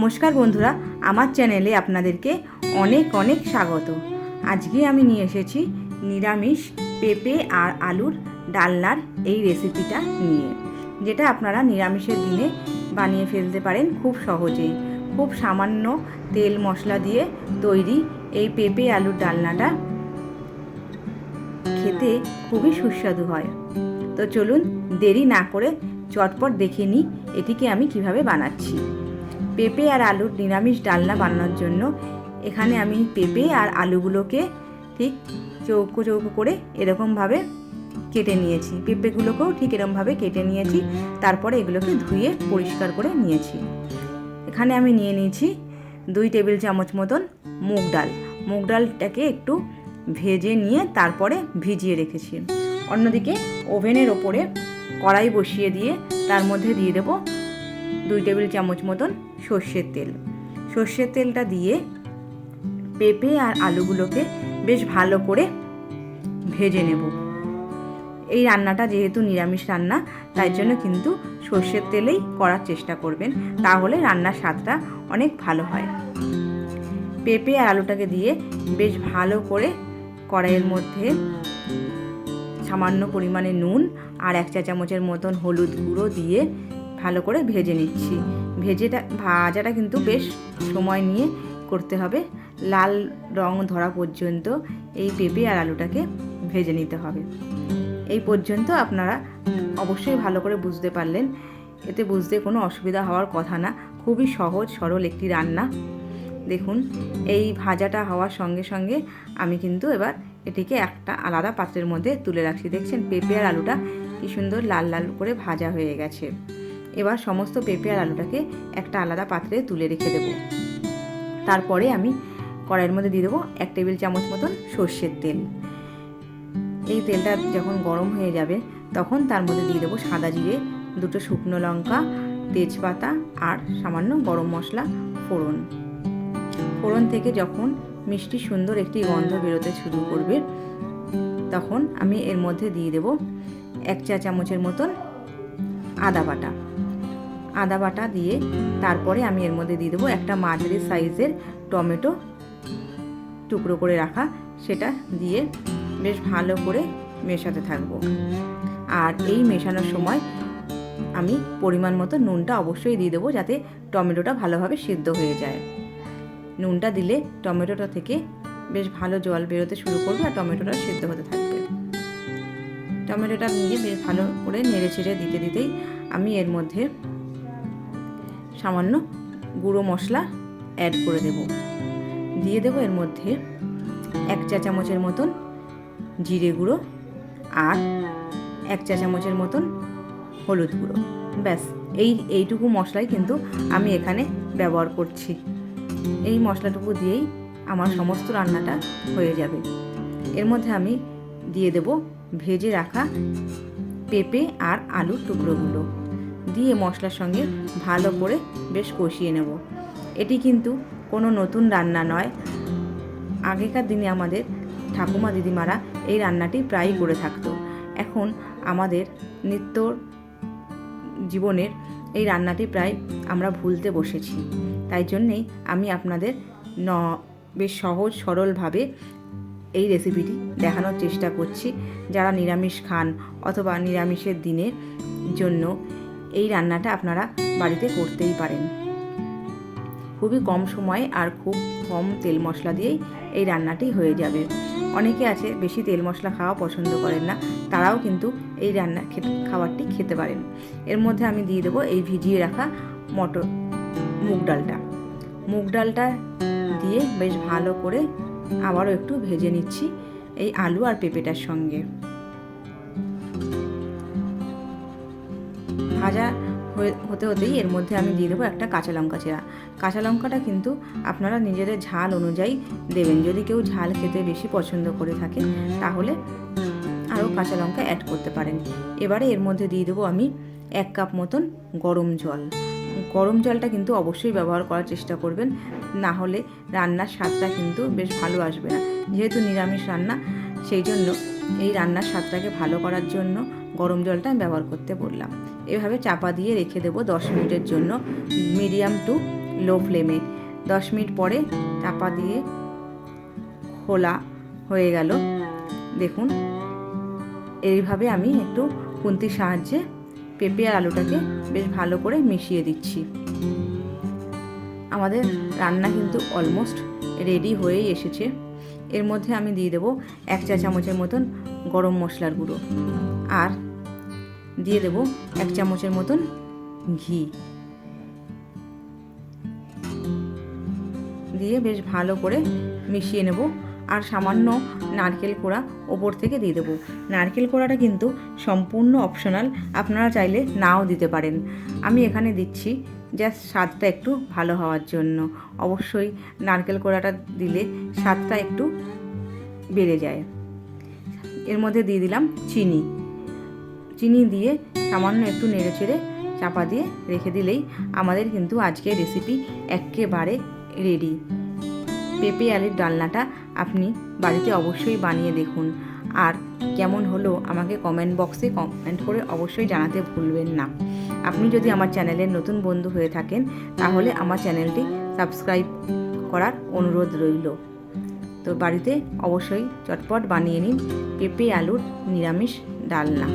নমস্কার বন্ধুরা, আমার চ্যানেলে আপনাদেরকে অনেক অনেক স্বাগত। আজকে আমি নিয়ে এসেছি নিরামিষ পেঁপে আর আলুর ডালনার এই রেসিপিটা নিয়ে, যেটা আপনারা নিরামিষের দিনে বানিয়ে ফেলতে পারেন খুব সহজেই। খুব সামান্য তেল মশলা দিয়ে তৈরি এই পেঁপে আলুর ডালনাটা খেতে খুবই সুস্বাদু হয়। তো চলুন দেরি না করে চটপট দেখে নিই এটিকে আমি কীভাবে বানাচ্ছি। পেঁপে আর আলুর নিরামিষ ডালনা বানানোর জন্য এখানে আমি পেঁপে আর আলুগুলোকে ঠিক চৌকো চৌকো করে এরকমভাবে কেটে নিয়েছি। পেঁপেগুলোকেও ঠিক এরকমভাবে কেটে নিয়েছি। তারপরে এগুলোকে ধুয়ে পরিষ্কার করে নিয়েছি। এখানে আমি নিয়ে নিয়েছি দুই টেবিল চামচ মতন মুগ ডাল। মুগ ডালটাকে একটু ভেজে নিয়ে তারপরে ভিজিয়ে রেখেছি। অন্যদিকে ওভেনের ওপরে কড়াই বসিয়ে দিয়ে তার মধ্যে দিয়ে দেবো দুই টেবিল চামচ মতন সর্ষের তেল। সর্ষের তেলটা দিয়ে পেঁপে আর আলুগুলোকে বেশ ভালো করে ভেজে নেব। এই রান্নাটা যেহেতু নিরামিষ রান্না, তাই জন্য কিন্তু সর্ষের তেলেই করার চেষ্টা করবেন, তাহলে রান্নার স্বাদটা অনেক ভালো হয়। পেঁপে আর আলুটাকে দিয়ে বেশ ভালো করে কড়াইয়ের মধ্যে সামান্য পরিমাণে নুন আর এক চা চামচের মতন হলুদ গুঁড়ো দিয়ে ভালো করে ভেজে নিচ্ছি। ভেজেটা, ভাজাটা কিন্তু বেশ সময় নিয়ে করতে হবে। লাল রং ধরা পর্যন্ত এই পেঁপে আর আলুটাকে ভেজে নিতে হবে। এই পর্যন্ত আপনারা অবশ্যই ভালো করে বুঝতে পারলেন। এতে বুঝতে কোনো অসুবিধা হওয়ার কথা না। খুবই সহজ, সরল একটি রান্না। দেখুন, এই ভাজাটা হওয়ার সঙ্গে সঙ্গে আমি কিন্তু এবার এটিকে একটা আলাদা পাত্রের মধ্যে তুলে রাখছি। দেখছেন, পেঁপে আর আলুটা কি সুন্দর লাল লাল করে ভাজা হয়ে গেছে। এবার সমস্ত পেঁপে আর আলুটাকে একটা আলাদা পাত্রে তুলে রেখে দেব। তারপরে আমি কড়াইয়ের মধ্যে দিয়ে দেবো এক টেবিল চামচ মতন সর্ষের তেল। এই তেলটা যখন গরম হয়ে যাবে, তখন তার মধ্যে দিয়ে দেবো সাদা জিরে, দুটো শুকনো লঙ্কা, তেজপাতা আর সামান্য গরম মশলা, ফোড়ন। ফোড়ন থেকে যখন মিষ্টি সুন্দর একটি গন্ধ বেরোতে শুরু করবে, তখন আমি এর মধ্যে দিয়ে দেব এক চা চামচের মতন আদা বাটা। আদা বাটা দিয়ে তারপরে আমি এর মধ্যে দিয়ে দেবো একটা মাঝারি সাইজের টমেটো টুকরো করে রাখা। সেটা দিয়ে বেশ ভালো করে মেশাতে থাকব। আর এই মেশানোর সময় আমি পরিমাণ মতো নুনটা অবশ্যই দিয়ে দেবো যাতে টমেটোটা ভালোভাবে সিদ্ধ হয়ে যায়। নুনটা দিলে টমেটোটা থেকে বেশ ভালো জল বেরোতে শুরু করবে আর টমেটোটা সিদ্ধ হতে থাকবে। টমেটোটা নিয়ে বেশ ভালো করে নেড়ে ছেড়ে দিতে দিতেই আমি এর মধ্যে সামান্য গুঁড়ো মশলা অ্যাড করে দেব। দিয়ে দেবো এর মধ্যে এক চা চামচের মতন জিরে গুঁড়ো আর এক চা চামচের মতন হলুদ গুঁড়ো। ব্যাস, এই, এইটুকু মশলাই কিন্তু আমি এখানে ব্যবহার করছি। এই মশলাটুকু দিয়েই আমার সমস্ত রান্নাটা হয়ে যাবে। এর মধ্যে আমি দিয়ে দেব ভেজে রাখা পেঁপে আর আলুর টুকরোগুলো। দিয়ে মশলার সঙ্গে ভালো করে বেশ কষিয়ে নেব। এটি কিন্তু কোনো নতুন রান্না নয়। আগেকার দিনে আমাদের ঠাকুমা দিদিমারা এই রান্নাটি প্রায়ই করে থাকতো। এখন আমাদের নিত্য জীবনের এই রান্নাটি প্রায় আমরা ভুলতে বসেছি। তাই জন্যেই আমি আপনাদের ন, বেশ সহজ সরলভাবে এই রেসিপিটি দেখানোর চেষ্টা করছি। যারা নিরামিষ খান অথবা নিরামিষের দিনের জন্য এই রান্নাটা আপনারা বাড়িতে করতেই পারেন। খুবই কম সময়ে আর খুব কম তেল মশলা দিয়েই এই রান্নাটি হয়ে যাবে। অনেকে আছে বেশি তেল মশলা খাওয়া পছন্দ করেন না, তারাও কিন্তু এই রান্না খাবারটি খেতে পারেন। এর মধ্যে আমি দিয়ে দেবো এই ভিজিয়ে রাখা মটর, মুগ ডালটা। মুগ ডালটা দিয়ে বেশ ভালো করে আবারও একটু ভেজে নিচ্ছি এই আলু আর পেঁপেটার সঙ্গে। ভাজা হতে হতেই এর মধ্যে আমি দিয়ে দেবো একটা কাঁচা লঙ্কা চেরা। কাঁচা লঙ্কাটা কিন্তু আপনারা নিজেদের ঝাল অনুযায়ী দেবেন। যদি কেউ ঝাল খেতে বেশি পছন্দ করে থাকে, তাহলে আরও কাঁচা লঙ্কা অ্যাড করতে পারেন। এবারে এর মধ্যে দিয়ে দেবো আমি এক কাপ মতন গরম জল। গরম জলটা কিন্তু অবশ্যই ব্যবহার করার চেষ্টা করবেন। না হলে রান্নার স্বাদটা কিন্তু বেশ ভালো আসবে না। যেহেতু নিরামিষ রান্না, সেই জন্য এই রান্নার স্বাদটাকে ভালো করার জন্য গরম জলটা আমি ব্যবহার করতে বললাম। এভাবে চাপা দিয়ে রেখে দেবো দশ মিনিটের জন্য মিডিয়াম টু লো ফ্লেমে দশ মিনিট পরে চাপা দিয়ে খোলা হয়ে গেল। দেখুন, এইভাবে আমি একটু খুন্তির সাহায্যে পেঁপে আর আলুটাকে বেশ ভালো করে মিশিয়ে দিচ্ছি। আমাদের রান্না কিন্তু অলমোস্ট রেডি হয়েই এসেছে। এর মধ্যে আমি দিয়ে দেবো এক চা চামচের মতন গরম মশলার গুঁড়ো। আর দিয়ে দেবো এক চামচের মতন ঘি। দিয়ে বেশ ভালো করে মিশিয়ে নেব আর সামান্য নারকেল কোড়া ওপর থেকে দিয়ে দেবো। নারকেল কোড়াটা কিন্তু সম্পূর্ণ অপশনাল আপনারা চাইলে নাও দিতে পারেন। আমি এখানে দিচ্ছি জাস্ট স্বাদটা একটু ভালো হওয়ার জন্য। অবশ্যই নারকেল কোড়াটা দিলে স্বাদটা একটু বেড়ে যায়। এর মধ্যে দিয়ে দিলাম চিনি। চিনি দিয়ে সামান্য একটু নেড়ে চেড়ে চাপা দিয়ে রেখে দিলেই আমাদের কিন্তু আজকের রেসিপি একেবারে রেডি পেঁপে আলুর ডালনাটা আপনি বাড়িতে অবশ্যই বানিয়ে দেখুন। আর কেমন হলো আমাকে কমেন্ট বক্সে কমেন্ট করে অবশ্যই জানাতে ভুলবেন না। আপনি যদি আমার চ্যানেলের নতুন বন্ধু হয়ে থাকেন, তাহলে আমার চ্যানেলটি সাবস্ক্রাইব করার অনুরোধ রইল। তো বাড়িতে অবশ্যই চটপট বানিয়ে নিন পেঁপে আলুর নিরামিষ ডালনা।